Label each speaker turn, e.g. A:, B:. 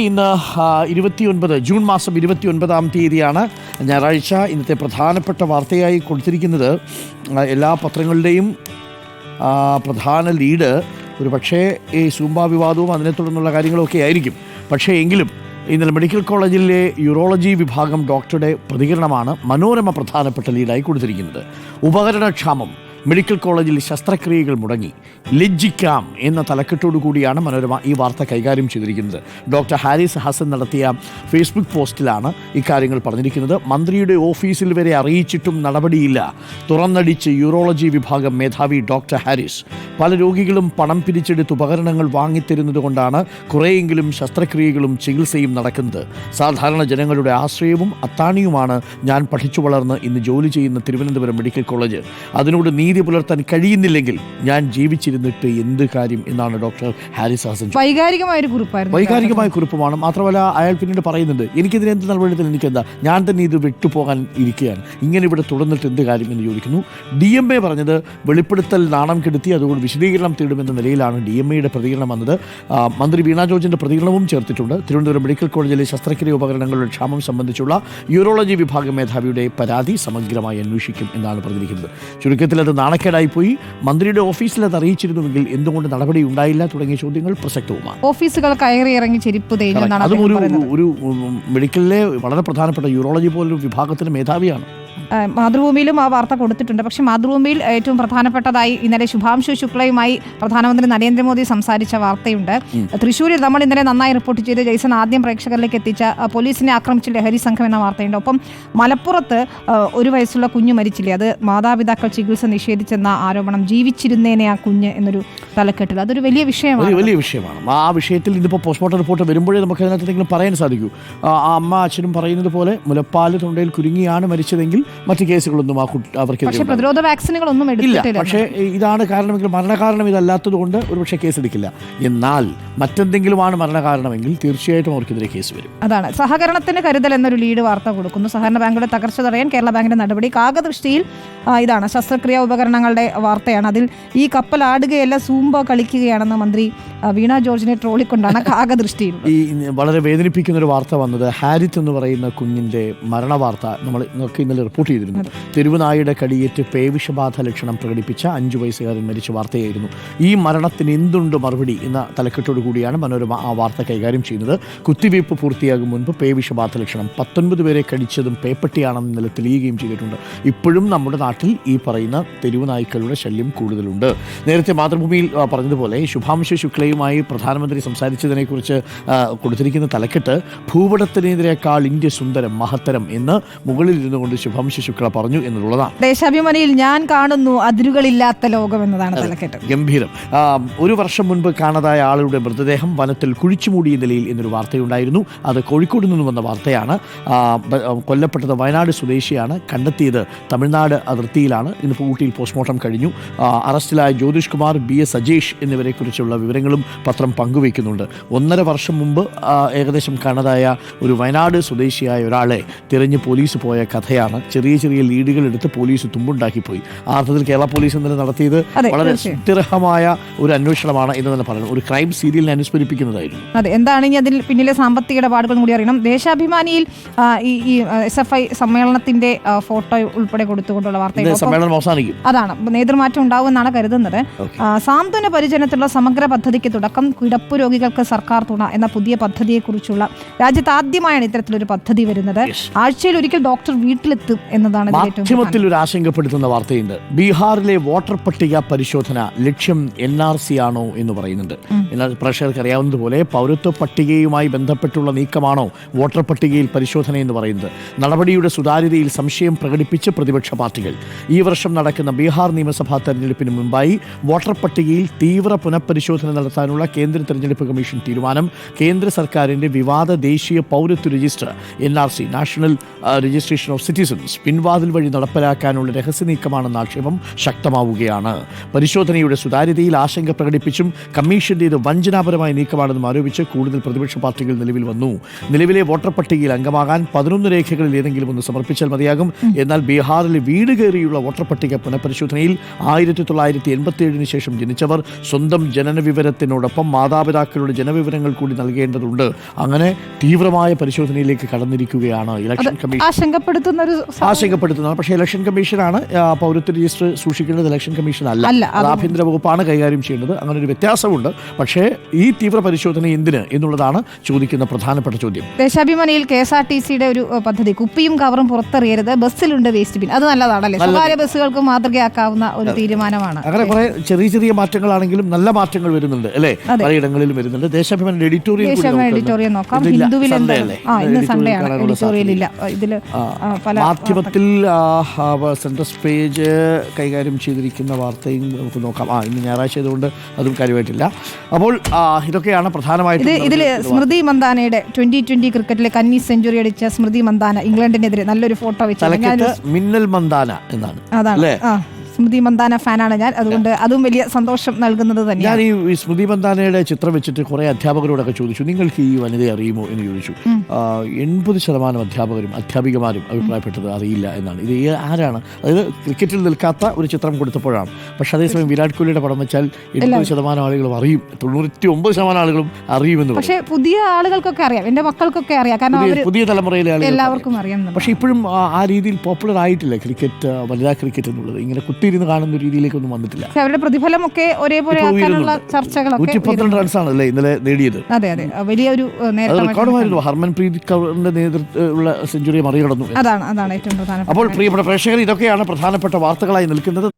A: ഇന്ന് ഇരുപത്തിയൊൻപത് ജൂൺ മാസം ഇരുപത്തി ഒൻപതാം തീയതിയാണ് ഞായറാഴ്ച ഇന്നത്തെ പ്രധാനപ്പെട്ട വാർത്തയായി കൊടുത്തിരിക്കുന്നത്. എല്ലാ പത്രങ്ങളുടെയും പ്രധാന ലീഡ് ഒരു പക്ഷേ ഈ സൂംബ വിവാദവും അതിനെ തുടർന്നുള്ള കാര്യങ്ങളൊക്കെ ആയിരിക്കും. പക്ഷേ എങ്കിലും ഇന്നലെ മെഡിക്കൽ കോളേജിലെ യൂറോളജി വിഭാഗം ഡോക്ടറുടെ പ്രതികരണമാണ് മനോരമ പ്രധാനപ്പെട്ട ലീഡായി കൊടുത്തിരിക്കുന്നത്. ഉപകരണക്ഷാമം മെഡിക്കൽ കോളേജിൽ ശസ്ത്രക്രിയകൾ മുടങ്ങി. ലജ്ജിക്കാം എന്ന തലക്കെട്ടോടു കൂടിയാണ് മനോരമ ഈ വാർത്ത കൈകാര്യം ചെയ്തിരിക്കുന്നത്. ഡോക്ടർ ഹാരിസ് ഹസൻ നടത്തിയ ഫേസ്ബുക്ക് പോസ്റ്റിലാണ് ഇക്കാര്യങ്ങൾ പറഞ്ഞിരിക്കുന്നത്. മന്ത്രിയുടെ ഓഫീസിൽ വരെ അറിയിച്ചിട്ടും നടപടിയില്ല. തുറന്നടിച്ച് യൂറോളജി വിഭാഗം മേധാവി ഡോക്ടർ ഹാരിസ്. പല രോഗികളും പണം പിരിച്ചെടുത്ത് ഉപകരണങ്ങൾ വാങ്ങിത്തരുന്നത് കൊണ്ടാണ് കുറേയെങ്കിലും ശസ്ത്രക്രിയകളും ചികിത്സയും നടക്കുന്നത്. സാധാരണ ജനങ്ങളുടെ ആശ്രയവും അത്താണിയുമാണ് ഞാൻ പഠിച്ചു വളർന്ന് ഇന്ന് ജോലി ചെയ്യുന്ന തിരുവനന്തപുരം മെഡിക്കൽ കോളേജ്. അതിനോട് നീതി പുലർത്താൻ കഴിയുന്നില്ലെങ്കിൽ ഞാൻ ജീവിച്ചിരുന്നിട്ട് എന്ത് കാര്യം എന്നാണ് ഡോക്ടർ ഹാരിസ് ഹാസൻ
B: വൈകാരികമായ ഒരു കുറിപ്പായിരുന്നു
A: വൈകാരികമായ കുറിപ്പുമാണ്. മാത്രമല്ല അയാൾ പിന്നീട് പറയുന്നുണ്ട് എനിക്കിതിന് എന്ത് നടപടിത്തിൽ എനിക്കെന്താ? ഞാൻ തന്നെ ഇത് വിട്ടുപോകാൻ ഇരിക്കുകയാണ്. ഇങ്ങനെ ഇവിടെ തുടർന്നിട്ട് എന്ത് കാര്യം? എന്ന് ചോദിക്കുന്നു. ഡി എം എ പറഞ്ഞത് വെളിപ്പെടുത്തൽ നാണം കെടുത്തി അതുകൊണ്ട് വിശദീകരണം തേടുമെന്ന നിലയിലാണ് ഡി എം എയുടെ പ്രതികരണം വന്നത്. മന്ത്രി വീണ ജോർജിന്റെ പ്രതികരണവും ചേർത്തിട്ടുണ്ട്. തിരുവനന്തപുരം മെഡിക്കൽ കോളേജിലെ ശസ്ത്രക്രിയ ഉപകരണങ്ങളുടെ ക്ഷാമം സംബന്ധിച്ചുള്ള യൂറോളജി വിഭാഗം മേധാവിയുടെ പരാതി സമഗ്രമായി അന്വേഷിക്കും എന്നാണ് പറഞ്ഞിരിക്കുന്നത്. ചുരുക്കത്തിൽ അത് നാണക്കേടായി പോയി മന്ത്രിയുടെ ഓഫീസിൽ അത് അറിയിച്ചിരുന്നുവെങ്കിൽ എന്തുകൊണ്ട് നടപടി ഉണ്ടായില്ല തുടങ്ങിയ ചോദ്യങ്ങൾ പ്രസക്തവുമാണ്.
B: ഓഫീസുകൾ കയറി ഇറങ്ങി ചെരിപ്പ്
A: അതും ഒരു ഒരു മെഡിക്കലിലെ വളരെ പ്രധാനപ്പെട്ട യൂറോളജി പോലൊരു വിഭാഗത്തിന് മേധാവിയാണ്.
B: മാതൃഭൂമിയിലും ആ വാർത്ത കൊടുത്തിട്ടുണ്ട്. പക്ഷേ മാതൃഭൂമിയിൽ ഏറ്റവും പ്രധാനപ്പെട്ടതായി ഇന്നലെ ശുഭാംശു ശുക്ലയുമായി പ്രധാനമന്ത്രി നരേന്ദ്രമോദി സംസാരിച്ച വാർത്തയുണ്ട്. തൃശ്ശൂരിൽ നമ്മൾ ഇന്നലെ നന്നായി റിപ്പോർട്ട് ചെയ്ത് ജയ്സൺ ആദ്യം പ്രേക്ഷകരിലേക്ക് എത്തിച്ച പോലീസിനെ ആക്രമിച്ച ലഹരി സംഘം എന്ന വാർത്തയുണ്ട്. ഒപ്പം മലപ്പുറത്ത് ഒരു വയസ്സുള്ള കുഞ്ഞു മരിച്ചില്ലേ? അത് മാതാപിതാക്കൾ ചികിത്സ നിഷേധിച്ചെന്ന ആരോപണം ജീവിച്ചിരുന്നേനെ ആ കുഞ്ഞ് എന്നൊരു തലക്കെട്ടിൽ. അതൊരു വലിയ വിഷയമാണ്.
A: വലിയ വിഷയമാണ്. ആ വിഷയത്തിൽ ഇതിപ്പോൾ പോസ്റ്റ്മോർട്ടം റിപ്പോർട്ട് വരുമ്പോഴേ നമുക്ക് അതിനകത്ത് എന്തെങ്കിലും പറയാൻ സാധിക്കൂ. ആ ആ അമ്മ അച്ഛനും പറയുന്നത് പോലെ മുലപ്പാൽ തൊണ്ടയിൽ കുരുങ്ങിയാണ് മരിച്ചതെങ്കിൽ മറ്റു കേസുകളൊന്നും ആ കുട്ടി അവർക്ക്.
B: പ്രതിരോധ വാക്സിനുകളൊന്നും
A: ഇല്ല പക്ഷേ ഇതാണ് കാരണമെങ്കിൽ മരണകാരണം ഇതല്ലാത്തത് കൊണ്ട് ഒരുപക്ഷെ കേസെടുക്കില്ല. എന്നാൽ മറ്റെന്തെങ്കിലുമാണ് മരണകാരണമെങ്കിൽ തീർച്ചയായിട്ടും അവർക്കെതിരെ കേസ് വരും.
B: അതാണ്. സഹകരണത്തിന് കരുതൽ എന്നൊരു ലീഡ് വാർത്ത കൊടുക്കുന്നു. സഹകരണ ബാങ്കുകളുടെ തകർച്ച തടയാൻ കേരള ബാങ്കിന്റെ നടപടി കാകദൃഷ്ടിയിൽ ഇതാണ് ശസ്ത്രക്രിയാ ഉപകരണങ്ങളുടെ വാർത്തയാണ്. അതിൽ ഈ കപ്പൽ ആടുകയല്ല സൂംബ കളിക്കുകയാണെന്ന് മന്ത്രി വീണ ജോർജിനെ ട്രോളിക്കൊണ്ടാണ് കാകദൃഷ്ടി
A: ഈ വളരെ വേദനിപ്പിക്കുന്ന ഒരു വാർത്ത വന്നത് ഹാരിത്ത് എന്ന് പറയുന്ന കുഞ്ഞിന്റെ മരണ വാർത്ത നമ്മൾ ഇന്നലെ റിപ്പോർട്ട് ചെയ്തിരുന്നു. തെരുവുനായുടെ കടിയേറ്റ് പേവിഷബാധ ലക്ഷണം പ്രകടിപ്പിച്ച അഞ്ചു വയസ്സുകാരൻ മരിച്ച വാർത്തയായിരുന്നു. ഈ മരണത്തിന് എന്തുണ്ട് മറുപടി എന്ന തലക്കെട്ടോടു കൂടിയാണ് മനോരമ ആ വാർത്ത കൈകാര്യം ചെയ്യുന്നത്. കുത്തിവയ്പ് പൂർത്തിയാകും മുൻപ് പേവിഷബാധ ലക്ഷണം പത്തൊൻപത് പേരെ കടിച്ചതും പേപ്പട്ടിയാണെന്ന് നില തെളിയുകയും ചെയ്തിട്ടുണ്ട്. ഇപ്പോഴും നമ്മുടെ നാട്ടിൽ ഈ പറയുന്ന തെരുവ് നായ്ക്കളുടെ ശല്യം കൂടുതലുണ്ട്. നേരത്തെ മാതൃഭൂമിയിൽ പറഞ്ഞതുപോലെ ശുഭാംശു ശുക്ലയുമായി പ്രധാനമന്ത്രി സംസാരിച്ചതിനെക്കുറിച്ച് കൊടുത്തിരിക്കുന്ന തലക്കെട്ട് ഭൂപടത്തിനെതിരേക്കാൾ ഇന്ത്യ സുന്ദരം മഹത്തരം എന്ന് മുകളിൽ ഇരുന്നുകൊണ്ട് ശുഭാംശു ശുക്ല പറഞ്ഞു എന്നുള്ളതാണ്.
B: ദേശാഭിമാനിയിൽ ഞാൻ കാണുന്നു അതിരുകളില്ലാത്ത ലോകം എന്നതാണ് തലക്കെട്ട്.
A: ഗംഭീരം. ഒരു വർഷം മുൻപ് കാണാതായ ആളുടെ മൃതദേഹം വനത്തിൽ കുഴിച്ചുമൂടിയ നിലയിൽ എന്നൊരു വാർത്തയുണ്ടായിരുന്നു. അത് കോഴിക്കോട് നിന്ന് വന്ന വാർത്തയാണ്. കൊല്ലപ്പെട്ടത് വയനാട് സ്വദേശിയാണ് കണ്ടെത്തിയത്. തമിഴ്നാട് അതിർത്തിയിലാണ് ഇന്നിപ്പോൾ ഊട്ടിയിൽ പോസ്റ്റ്മോർട്ടം കഴിഞ്ഞു. അറസ്റ്റിലായ ജ്യോതിഷ് കുമാർ ബി എസ് അജേഷ് എന്നിവരെക്കുറിച്ചുള്ള വിവരങ്ങളും പത്രം പങ്കുവയ്ക്കുന്നുണ്ട്. ഒന്നര വർഷം മുമ്പ് ഏകദേശം കാണാതായ ഒരു വയനാട് സ്വദേശിയായ ഒരാളെ തിരഞ്ഞ് പോലീസ് പോയ കഥയാണ്. ചെറിയ ചെറിയ ലീഡുകൾ എടുത്ത് പോലീസ് തുമ്പുണ്ടാക്കിപ്പോയി. ആ അർത്ഥത്തിൽ കേരള പോലീസ് ഇന്നലെ നടത്തിയത് വളരെ
B: തീർച്ചയായും.
A: ഒരു അന്വേഷണമാണ് എന്ന് തന്നെ പറയുന്നത് ഒരു ക്രൈം സീരിയലിനെ അനുസ്മരിപ്പിക്കുന്നതായിരുന്നു.
B: അതെ എന്താണ് ഇനി അതിൽ പിന്നിലെ സാമ്പത്തിക ഇടപാടുകളും കൂടി അറിയണം. ദേശാഭിമാനിയിൽ ഈ എസ് എഫ് ഐ സമ്മേളനത്തിന്റെ ഫോട്ടോ ഉൾപ്പെടെ കൊടുത്തുകൊണ്ടുള്ള
A: ഇന്ന്
B: ഒപ്പം
A: സമ്മേളനം അവസാനിക്കും.
B: അതാണ്. നേതൃമാറ്റം ഉണ്ടാവുമെന്നാണ് കരുതുന്നത്. സാന്ത്വന പരിചരണത്തിലുള്ള സമഗ്ര പദ്ധതിക്ക് തുടക്കം. കിടപ്പ് രോഗികൾക്ക് സർക്കാർ തുണ എന്ന പുതിയ പദ്ധതിയെക്കുറിച്ചുള്ള രാജ്യത്ത് ആദ്യമായാണ് ഇത്തരത്തിലൊരു പദ്ധതി വരുന്നത്. ആഴ്ചയിൽ ഒരിക്കൽ ഡോക്ടർ വീട്ടിലെത്തും എന്നതാണ്
A: മാധ്യമത്തിൽ ഒരു ആശങ്കപ്പെടുത്തുന്ന വാർത്തയുണ്ട്. ബീഹാറിലെ വോട്ടർ പട്ടിക പരിശോധന ലക്ഷ്യം എൻ ആർ സി ആണോ എന്ന് പറയുന്നുണ്ട്. എന്നാൽ പ്രേക്ഷകർക്ക് അറിയാവുന്നതുപോലെ പൗരത്വ പട്ടികയുമായി ബന്ധപ്പെട്ടുള്ള നീക്കമാണോ വോട്ടർ പട്ടികയിൽ പരിശോധന എന്ന് പറയുന്നത്? നടപടിയുടെ സുതാര്യതയിൽ സംശയം പ്രകടിപ്പിച്ച് പ്രതിപക്ഷ പാർട്ടികൾ. ഈ വർഷം നടക്കുന്ന ബീഹാർ നിയമസഭാ തെരഞ്ഞെടുപ്പിന് മുമ്പായി വോട്ടർ പട്ടികയിൽ തീവ്ര പുനഃപരിശോധന നടത്താനുള്ള കേന്ദ്ര തെരഞ്ഞെടുപ്പ് കമ്മീഷൻ തീരുമാനം. കേന്ദ്ര സർക്കാരിന്റെ വിവാദ ദേശീയ പൗരത്വ register N R C national registration of citizens പിൻവാതിൽ വഴി നടപ്പിലാക്കാനുള്ള രഹസ്യ നീക്കമാണെന്ന ആക്ഷേപം ശക്തമാവുകയാണ്. പരിശോധനയുടെ സുതാര്യതയിൽ ആശങ്ക പ്രകടിപ്പിച്ചും കമ്മീഷന്റേത് വഞ്ചനാപരമായ നീക്കമാണെന്നും ആരോപിച്ച് കൂടുതൽ പ്രതിപക്ഷ പാർട്ടികൾ നിലവിൽ വന്നു. നിലവിലെ വോട്ടർ പട്ടികയിൽ അംഗമാകാൻ പതിനൊന്ന് രേഖകളിൽ ഏതെങ്കിലും ഒന്ന് സമർപ്പിച്ചാൽ മതിയാകും. എന്നാൽ ബീഹാറിലെ വീട് കയറിയുള്ള വോട്ടർ പട്ടിക പുനഃപരിശോധനയിൽ ആയിരത്തി തൊള്ളായിരത്തി എൺപത്തി ഏഴിന് ശേഷം ജനിച്ചവർ സ്വന്തം ജനന വിവരത്തിനോടൊപ്പം മാതാപിതാക്കളുടെ ജനവിവരങ്ങൾ കൂടി നൽകേണ്ടതുണ്ട്. അങ്ങനെ തീവ്രമായ പരിശോധനയിലേക്ക് കടന്നിരിക്കുകയാണ് ഇലക്ഷൻ കമ്മീഷൻ
B: ആശങ്കപ്പെടുത്തുന്ന ഒരു
A: പക്ഷേ ഇലക്ഷൻ കമ്മീഷനാണ് പൗരത്വ രജിസ്റ്റർ സൂക്ഷിക്കേണ്ടത് ഇലക്ഷൻ കമ്മീഷൻ അല്ല.
B: അല്ല,
A: അത് ആഭ്യന്തര വകുപ്പാണ് കൈകാര്യം ചെയ്യുന്നത് അങ്ങനെ ഒരു വ്യത്യാസമുണ്ട്. പക്ഷേ ഈ തീവ്ര പരിശോധന എന്തിന് എന്നുള്ളതാണ് ചോദിക്കുന്ന പ്രധാനപ്പെട്ട ചോദ്യം.
B: ദേശാഭിമാനിയിൽ കെ എസ് ആർ ടി സിയുടെ ഒരു പദ്ധതി. കുപ്പിയും കവറും പുറത്തെറിയരുത്. ബസ്സിലുണ്ട് വേസ്റ്റ് ബിൻ. അത് നല്ലതാണല്ലേ? സ്വകാര്യ ബസ്സുകൾക്ക് മാതൃകയാക്കാവുന്ന ഒരു തീരുമാനമാണ്.
A: അങ്ങനെ കുറെ ചെറിയ ചെറിയ മാറ്റങ്ങളാണെങ്കിലും നല്ല മാറ്റങ്ങൾ വരുന്നുണ്ട് അല്ലേ? പലയിടങ്ങളിലും വരുന്നുണ്ട്.
B: ദേശാഭിമാനി
A: എഡിറ്റോറിയൽ
B: എഡിറ്റോറിയൽ നോക്കാം. ഹിന്ദുവിൽ
A: അല്ലേ?
B: ആ ഇന്ന് സൺഡേ ആണ്. എഡിറ്റോറിയൽ ഇല്ല. ഇതിൽ പല
A: മാധ്യമത്തിൽ സെൻട്രസ് പേജ് കൈകാര്യം ചെയ്തിരിക്കുന്ന വാർത്തയും നമുക്ക് നോക്കാം. ആ ഇന്ന് ഞായറാഴ്ച ആയതുകൊണ്ട് അതും കാര്യമായിട്ടില്ല. അപ്പോൾ ഇതൊക്കെയാണ് പ്രധാനമായിട്ട്
B: ഇതിൽ ഇതിൽ സ്മൃതി മന്ദാനയുടെ ട്വന്റി ട്വന്റി ക്രിക്കറ്റിലെ കന്നി സെഞ്ചുറി അടിച്ച സ്മൃതി മന്ദാന ഇംഗ്ലണ്ടിനെതിരെ നല്ലൊരു ഫോട്ടോ വെച്ചു
A: മിന്നൽ മന്ദാന. എന്നാണ്
B: അതാണ്
A: അല്ലേ?
B: ആ സ്മൃതി മന്ദാന ഫാനാണ് ഞാൻ. അതുകൊണ്ട് അതും വലിയ സന്തോഷം നൽകുന്നത്
A: ഞാൻ
B: തന്നെയാണ്
A: ഈ ഈ സ്മൃതി മന്ദാനയുടെ ചിത്രം വെച്ചിട്ട് കുറെ അധ്യാപകരോടൊക്കെ ചോദിച്ചു നിങ്ങൾക്ക് ഈ വനിതയെ അറിയുമോ? എന്ന് ചോദിച്ചു. എൺപത് ശതമാനം അധ്യാപകരും അധ്യാപികമാരും അഭിപ്രായപ്പെട്ടത് അറിയില്ല എന്നാണ്. ഇത് ഈ ആരാണ്? അതായത് ക്രിക്കറ്റിൽ നിൽക്കാത്ത ഒരു ചിത്രം കൊടുത്തപ്പോഴാണ്. പക്ഷെ അതേസമയം വിരാട് കോഹ്ലിയുടെ പടം വെച്ചാൽ എൺപത് ശതമാനം ആളുകളും അറിയും. തൊണ്ണൂറ്റി ഒമ്പത് ശതമാനം ആളുകളും അറിയുമെന്ന് പറയും
B: പക്ഷെ പുതിയ ആളുകൾക്കൊക്കെ അറിയാം. എന്റെ മക്കൾക്കൊക്കെ അറിയാം. കാരണം
A: പുതിയ-
B: അവർ
A: പുതിയ തലമുറയിലെ ആളുകൾ
B: എല്ലാവർക്കും അറിയാം. എന്നുള്ളത്.
A: പക്ഷെ ഇപ്പോഴും ആ- ആ രീതിയിൽ പോപ്പുലർ ആയിട്ടില്ല ക്രിക്കറ്റ് വനിതാ ക്രിക്കറ്റ് എന്നുള്ളത്. ഇങ്ങനെ കുത്തിയിരുന്ന് കാണുന്ന രീതിയിലേക്കൊന്നും വന്നിട്ടില്ല.
B: പക്ഷെ അവരുടെ പ്രതിഫലമൊക്കെ ഒരേപോലെ ആക്കാനുള്ള ചർച്ചകളൊക്കെ
A: നൂറ്റി പന്ത്രണ്ട് റൺസാണ് അല്ലേ ഇന്നലെ നേടിയത്?
B: അതെ അതെ. വലിയൊരു
A: റെക്കോർഡുമായിരുന്നു ഹർമൻപ്രീത് കൗറിന്റെ നേതൃത്വമുള്ള സെഞ്ചുറി മറികടന്നു.
B: അതാണ് അതാണ് ഏറ്റവും പ്രധാനപ്പെട്ട
A: അപ്പോൾ പ്രിയപ്പെട്ട പ്രേക്ഷകർ ഇതൊക്കെയാണ് പ്രധാനപ്പെട്ട വാർത്തകളായി നിൽക്കുന്നത്.